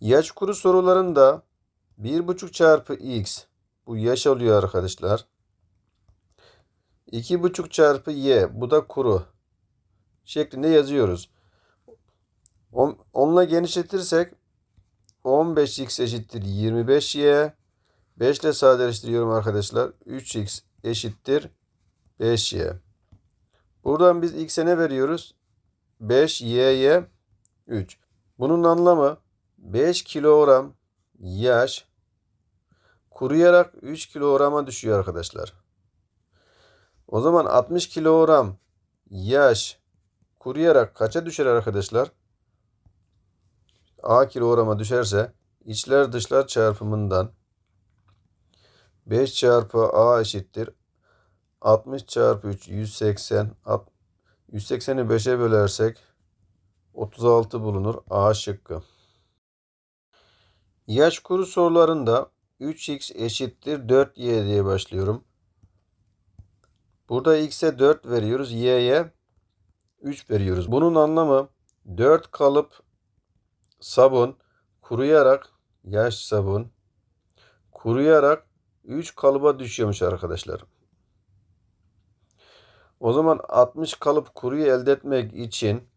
Yaş kuru sorularında 1,5 çarpı x bu yaş oluyor arkadaşlar. 2,5 çarpı y bu da kuru şeklinde yazıyoruz. 10'la genişletirsek 15x eşittir 25y. 5 ile sadeleştiriyorum arkadaşlar. 3x eşittir 5y. Buradan biz x'e ne veriyoruz? 5y'ye 3. Bunun anlamı 5 kilogram yaş kuruyarak 3 kilograma düşüyor arkadaşlar. O zaman 60 kilogram yaş kuruyarak kaça düşer arkadaşlar? A kilograma düşerse içler dışlar çarpımından 5 çarpı A eşittir 60 çarpı 3 180 180'i 5'e bölersek 36 bulunur. A şıkkı. Yaş kuru sorularında 3x eşittir 4y diye başlıyorum. Burada x'e 4 veriyoruz. y'ye 3 veriyoruz. Bunun anlamı 4 kalıp sabun kuruyarak yaş sabun kuruyarak 3 kalıba düşüyormuş arkadaşlar. O zaman 60 kalıp kuruyu elde etmek için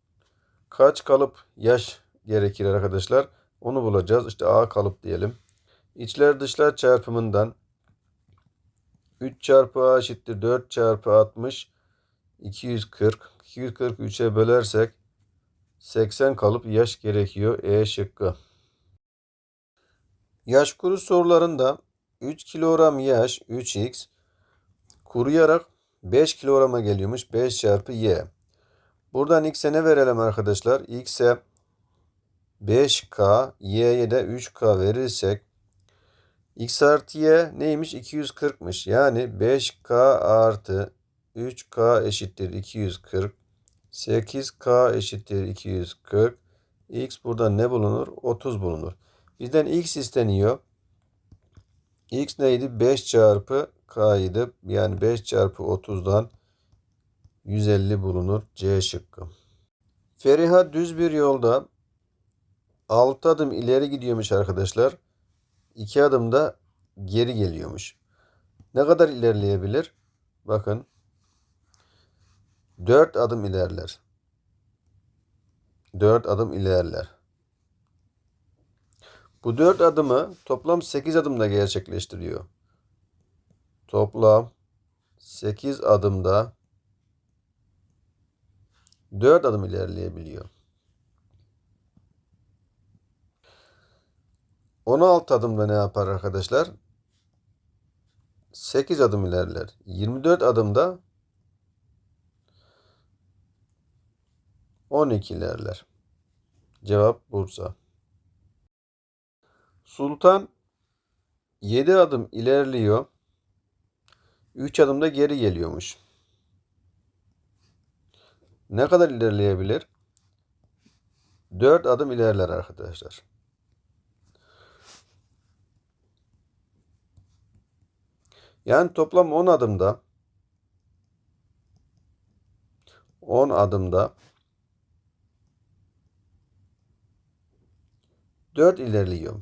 kaç kalıp yaş gerekir arkadaşlar? Onu bulacağız. İşte A kalıp diyelim. İçler dışlar çarpımından 3 çarpı A eşittir 4 çarpı 60 240. 243'e bölersek 80 kalıp yaş gerekiyor. E şıkkı. Yaş kuru sorularında 3 kilogram yaş 3x kuruyarak 5 kilograma geliyormuş. 5 çarpı y. Buradan x'e ne verelim arkadaşlar? x'e 5k, y'ye de 3k verirsek x artı y neymiş? 240'mış. Yani 5k artı 3k eşittir 240. 8k eşittir 240. x burada ne bulunur? 30 bulunur. Bizden x isteniyor. x neydi? 5 çarpı k idi. Yani 5 çarpı 30'dan 150 bulunur. C şıkkı. Feriha düz bir yolda 6 adım ileri gidiyormuş arkadaşlar. 2 adım da geri geliyormuş. Ne kadar ilerleyebilir? Bakın. 4 adım ilerler. 4 adım ilerler. Bu 4 adımı toplam 8 adımda gerçekleştiriyor. Toplam 8 adımda 4 adım ilerleyebiliyor. 16 adımda ne yapar arkadaşlar? 8 adım ilerler. 24 adımda 12 ilerler. Cevap Bursa. Sultan 7 adım ilerliyor. 3 adımda geri geliyormuş. Ne kadar ilerleyebilir? 4 adım ilerler arkadaşlar. Yani toplam 10 adımda 10 adımda 4 ilerliyor.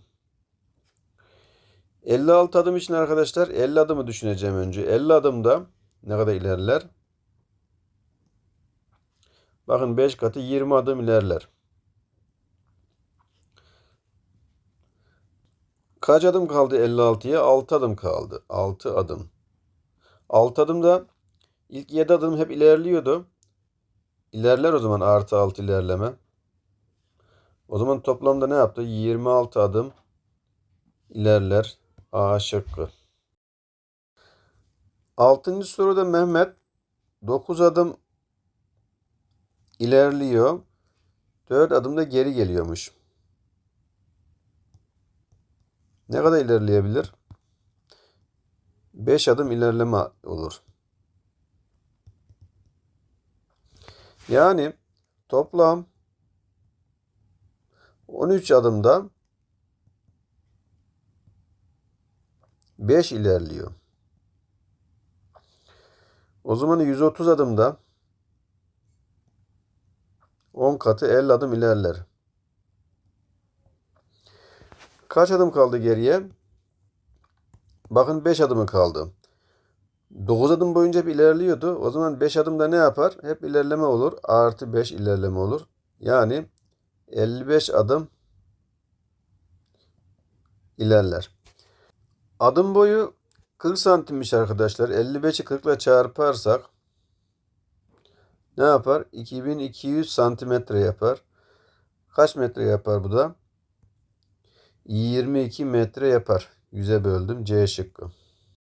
56 adım için arkadaşlar 50 adımı düşüneceğim önce. 50 adımda ne kadar ilerler? Bakın 5 katı 20 adım ilerler. Kaç adım kaldı 56'ya? 6 adım kaldı. 6 adım. 6 adımda ilk 7 adım hep ilerliyordu. İlerler o zaman artı 6 ilerleme. O zaman toplamda ne yaptı? 26 adım ilerler. A şıkkı. Altıncı soruda Mehmet 9 adım ilerliyor. 4 adımda geri geliyormuş. Ne kadar ilerleyebilir? 5 adım ilerleme olur. Yani toplam 13 adımda 5 ilerliyor. O zaman 130 adımda 10 katı 50 adım ilerler. Kaç adım kaldı geriye? Bakın 5 adımı kaldı. 9 adım boyunca bir ilerliyordu. O zaman 5 adımda ne yapar? Hep ilerleme olur. Artı 5 ilerleme olur. Yani 55 adım ilerler. Adım boyu 40 santimmiş arkadaşlar. 55'i 40 ile çarparsak ne yapar? 2200 santimetre yapar. Kaç metre yapar bu da? 22 metre yapar. 100'e böldüm. C şıkkı.